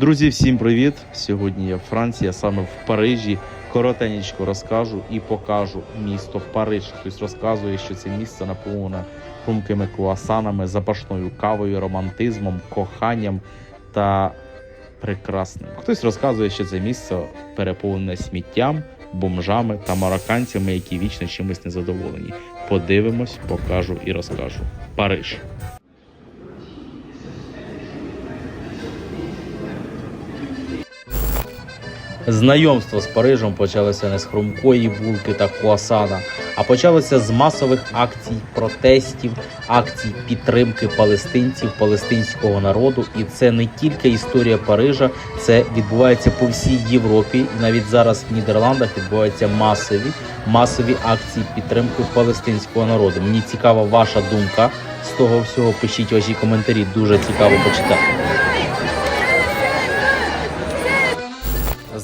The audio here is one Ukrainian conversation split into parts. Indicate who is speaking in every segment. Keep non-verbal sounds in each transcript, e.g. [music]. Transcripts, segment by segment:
Speaker 1: Друзі, всім привіт! Сьогодні я в Франції, а саме в Парижі. Коротенечко розкажу і покажу місто Париж. Хтось розказує, що це місце наповнене хрумкими круасанами, запашною кавою, романтизмом, коханням та прекрасним. Хтось розказує, що це місце переповнене сміттям, бомжами та марокканцями, які вічно чимось незадоволені. Подивимось, покажу і розкажу. Париж. Знайомство з Парижем почалося не з хрумкої булки та круасана, а почалося з масових акцій протестів, акцій підтримки палестинців, палестинського народу. І це не тільки історія Парижа, це відбувається по всій Європі. Навіть зараз в Нідерландах відбуваються масові масові акції підтримки палестинського народу. Мені цікава ваша думка з того всього. Пишіть ваші коментарі. Дуже цікаво почитати.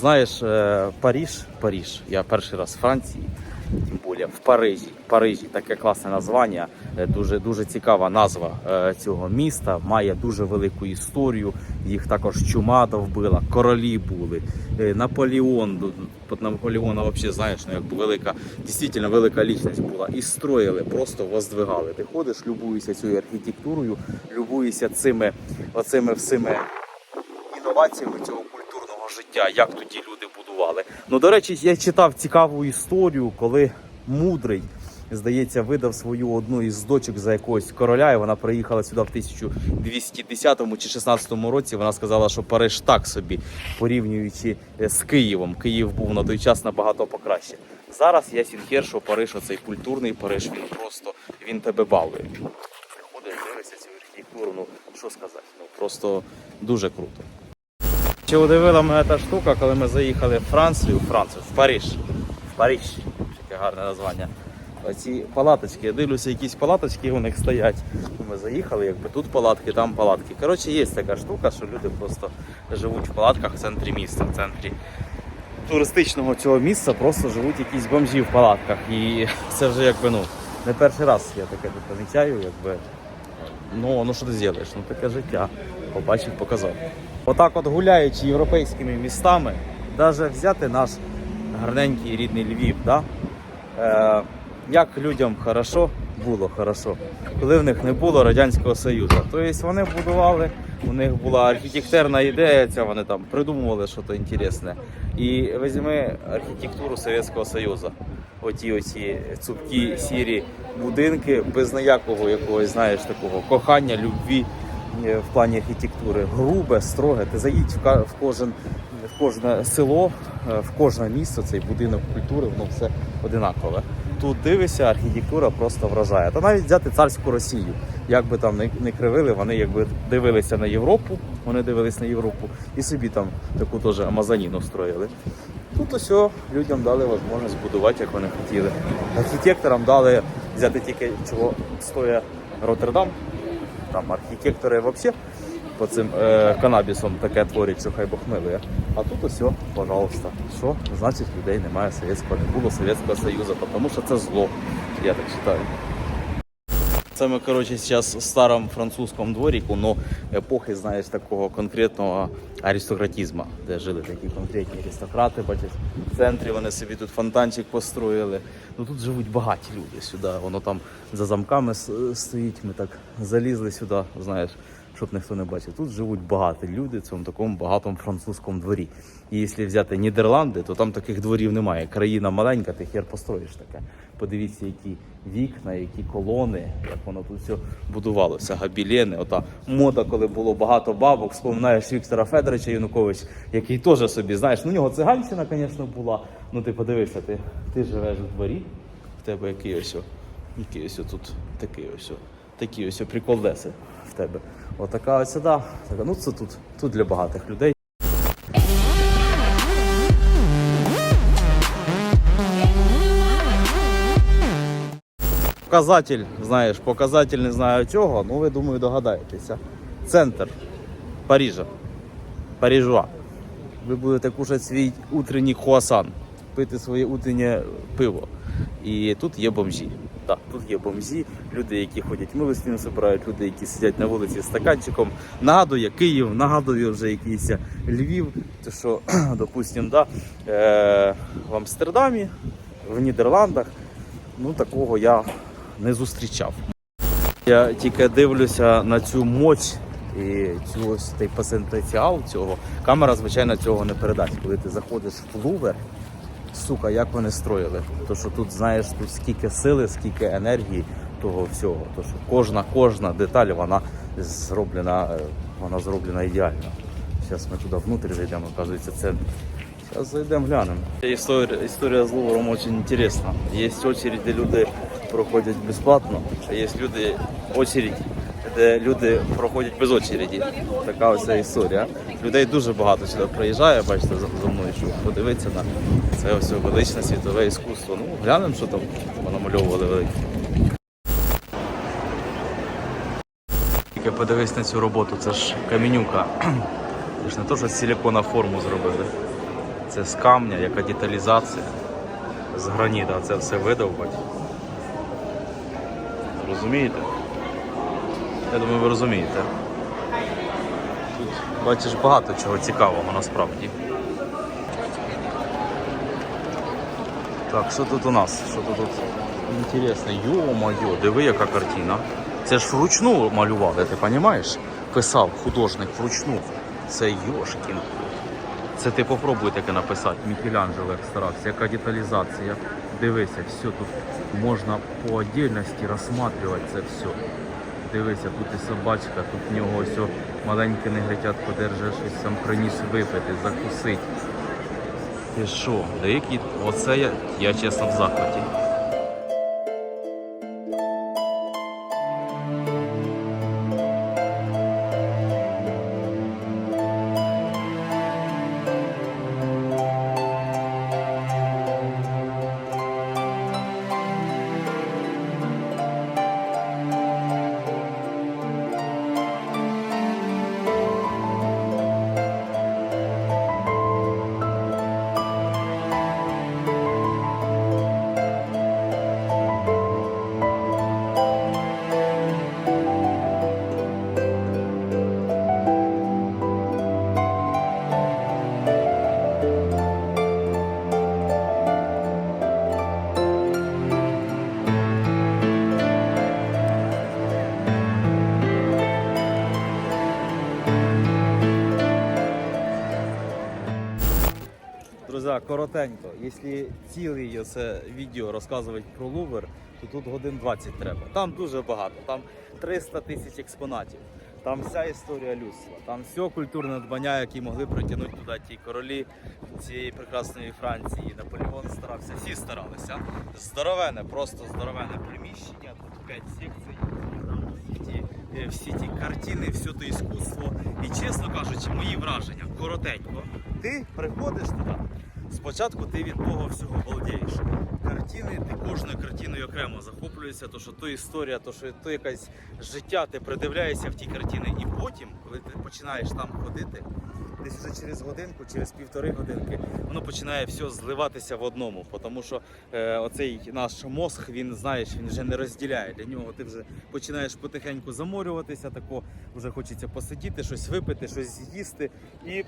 Speaker 1: Знаєш, е, Париж, Париж. Я перший раз в Франції, тим більше в Парижі. Парижі таке класне названня, е, дуже дуже цікава назва е, цього міста. Має дуже велику історію. Їх також чума вбила, королі були. Наполеон, ду- Наполеона взагалі знаєш, ну якби велика, дійсно велика лічність була. І строїли, просто воздвигали. Ти ходиш, любуєшся цією архітектурою, любуєшся цими оцими всіми інноваціями цього культурного життя, як тоді люди будували. Ну, до речі, я читав цікаву історію, коли мудрий, здається, видав свою одну із дочок за якогось короля, і вона приїхала сюди в 1210 чи 16 році. Вона сказала, що Париж так собі, порівнюючи е, з Києвом. Київ був на той час набагато покраще. Зараз я сінхер, що Париж, оцей культурний Париж, він просто він тебе балує. Приходиш, дивишся цю архітектуру, ну що сказати, ну просто дуже круто. Чи удивила мене та штука, коли ми заїхали в Францію, в Францію, в Париж. В Париж. Таке гарне названня. Оці палаточки, я дивлюся, якісь палаточки у них стоять. Ми заїхали, якби тут палатки, там палатки. Коротше, є така штука, що люди просто живуть в палатках в центрі міста, в центрі туристичного цього місця просто живуть якісь бомжі в палатках. І [laughs] це вже якби ну не перший раз я таке помічаю, якби. Ну, ну що ти зробиш? Ну таке життя. Побачив, показав. Отак от гуляючи європейськими містами, навіть взяти наш гарненький рідний Львів, да? е, як людям хорошо було хорошо, коли в них не було Радянського Союзу. Тобто вони будували, у них була архітектурна ідея, ця вони там придумували щось інтересне. І візьми архітектуру Совєтського Союзу. Оті оці цупкі сірі будинки без ніякого якогось, знаєш, такого кохання, любві е, в плані архітектури. Грубе, строге. Ти заїдь в, кожен в кожне село, е, в кожне місто, цей будинок культури, воно все одинакове. Тут дивишся, архітектура просто вражає. Та навіть взяти царську Росію. Як би там не, кривили, вони якби дивилися на Європу, вони дивились на Європу і собі там таку теж Амазоніну строїли. Тут усе людям дали можливість будувати, як вони хотіли. Архітекторам дали взяти тільки чого стоїть Роттердам. Там архітектори взагалі по цим е, канабісом таке творять, що хай Бог. А тут усе, пожалуйста. Що? Значить, людей немає Совєтського, не було Совєтського Союзу, тому що це зло. Я так вважаю. Це ми, коротше, зараз в старому французькому дворіку, но епохи, знаєш, такого конкретного аристократизму, де жили такі конкретні аристократи, бачиш, в центрі вони собі тут фонтанчик построїли. Ну тут живуть багаті люди сюди. Воно там за замками стоїть. Ми так залізли сюди, знаєш, щоб ніхто не бачив. Тут живуть багаті люди в цьому такому багатому французькому дворі. І якщо взяти Нідерланди, то там таких дворів немає. Країна маленька, ти хер построїш таке. Подивіться, які вікна, які колони, як воно тут все будувалося. Габілени, ота мода, коли було багато бабок. Вспоминаєш Віктора Федоровича Янукович, який теж собі, знаєш, ну нього циганщина, звісно, була. Ну ти подивися, ти, ти живеш у дворі, в тебе який ось, який ось тут такий ось, такі ось приколдеси тебе. Отака ось сюди. Така, ну це тут, тут для багатих людей. Показатель, знаєш, показатель не знаю цього, ну ви думаю догадаєтеся. Центр Парижа. Парижуа. Ви будете кушати свій утренній хуасан, пити своє утреннє пиво. І тут є бомжі. Да, тут є бомжі, люди, які ходять милостиню збирають, люди, які сидять на вулиці з стаканчиком. Нагадує Київ, нагадує вже якийсь Львів. То що, [clears throat] допустимо, да, е, в Амстердамі, в Нідерландах, ну такого я не зустрічав. Я тільки дивлюся на цю моць і цю ось цей потенціал цього. Камера, звичайно, цього не передасть. Коли ти заходиш в Лувер, сука, як вони строїли. То що тут знаєш тут скільки сили, скільки енергії того всього. То що кожна, кожна деталь вона зроблена, е, вона зроблена ідеально. Зараз ми туди внутрі зайдемо, оказується, це. Зараз зайдемо глянемо. Історія, історія з Лувром дуже інтересна. Є очередь, де люди проходять безплатно, а є люди, очередь, де люди проходять без очереді. Така ось історія. Людей дуже багато сюди приїжджає, бачите, за, мною, щоб подивитися на це ось величне світове іскусство. Ну, глянемо, що там намальовували велике. Тільки подивись на цю роботу, це ж камінюка. [clears throat] Це ж не то, що з силікона форму зробили. Це з камня, яка деталізація. З граніта це все видовбать. Розумієте? Я думаю, ви розумієте. Тут бачиш багато чого цікавого насправді. Так, що тут у нас? Що тут тут інтересне? Йо-моє, диви, яка картина. Це ж вручну малювали, ти розумієш? Писав художник вручну. Це Йошкін. Це ти попробуй таке написати. Мікеланджело як яка деталізація. Дивися, все тут можна по отдельності розсматривати це все. Дивися, тут і собачка, тут в нього ось маленьке негритятко держи, щось сам приніс випити, закусить. Ти що, деякі, оце я, я чесно в захваті. Друзі, коротенько, якщо ціле це відео розказувати про Лувр, то тут годин 20 треба. Там дуже багато, там 300 тисяч експонатів. Там вся історія людства, там все культурне надбання, які могли притягнути туди ті королі цієї прекрасної Франції. Наполеон старався, всі старалися. Здоровене, просто здоровене приміщення, тут 5 секцій. Всі ті, е, всі ті картини, все те іскусство. І чесно кажучи, мої враження коротенько. Ти приходиш туди. Спочатку ти від того всього балдієш. Картини, ти кожною картиною окремо захоплюєшся, то що то історія, то що то якесь життя, ти придивляєшся в ті картини. І потім, коли ти починаєш там ходити, десь вже через годинку, через півтори годинки, воно починає все зливатися в одному. Тому що е, оцей наш мозг, він знаєш, він вже не розділяє. Для нього ти вже починаєш потихеньку заморюватися, тако вже хочеться посидіти, щось випити, щось з'їсти. І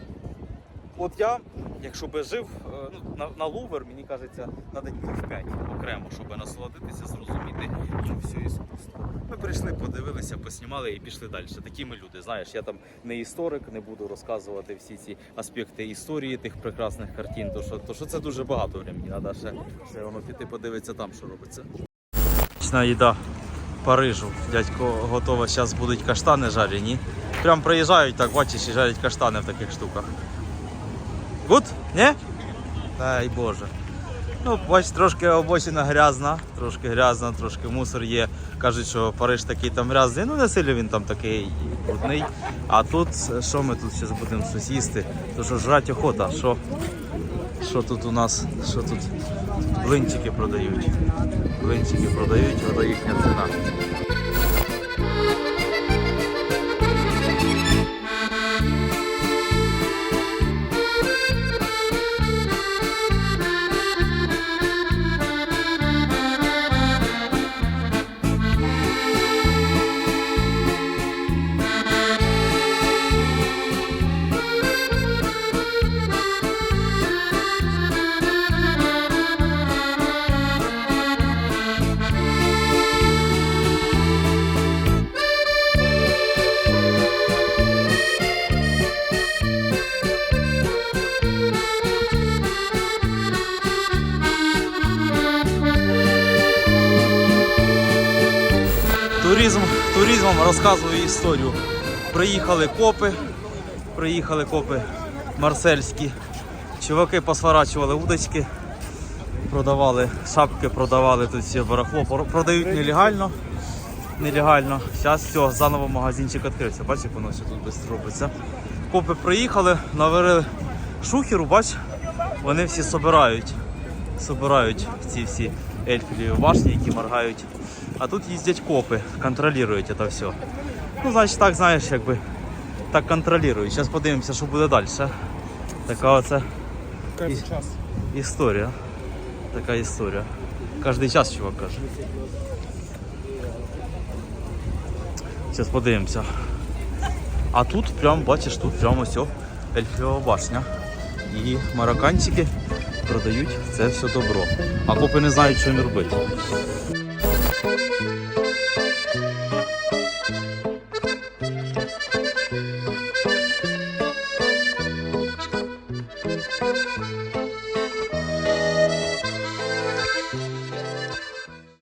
Speaker 1: От я, якщо би жив е, ну, на, на Лувр, мені кажеться, треба днів 5 окремо, щоб насолодитися, зрозуміти ну, все іскусство. Ми прийшли, подивилися, поснімали і пішли далі. Такі ми люди. Знаєш, я там не історик, не буду розказувати всі ці аспекти історії тих прекрасних картин. То що, то що це дуже багато времени. Треба ще, ще воно піти подивитися там, що робиться. Смачна їда Парижу. Дядько готова. Зараз будуть каштани жарені. Прям приїжджають, так бачиш, і жарять каштани в таких штуках. Гуд? Ні? Дай Боже. Ну, бач, трошки обочина грязна, трошки грязна, трошки мусор є. Кажуть, що Париж такий там грязний, ну не сильно він там такий брудний. А тут, що ми тут зараз будемо щось? То що жрать охота, що, що тут у нас, що тут блинчики продають. Блинчики продають, ото їхня ціна. Розказую історію. Приїхали копи, приїхали копи марсельські. Чуваки посворачували удочки, продавали шапки, продавали тут все барахло. Продають нелегально. Нелегально. Зараз все, заново магазинчик відкрився. Бачиш, воно все тут швидко робиться. Копи приїхали, наварили шухеру, бач, вони всі собирають. Собирають ці всі ельфілі башні, які моргають. А тут їздять копи, контролюють це все. Ну, значить, так, знаєш, якби так контролюють. Зараз подивимося, що буде далі. Така оце
Speaker 2: час.
Speaker 1: історія. Така історія. Кожний час, чувак каже. Зараз подивимося. А тут прям, бачиш, тут прямо все ельфіова башня. І марокканчики продають це все добро. А копи не знають, що їм робити.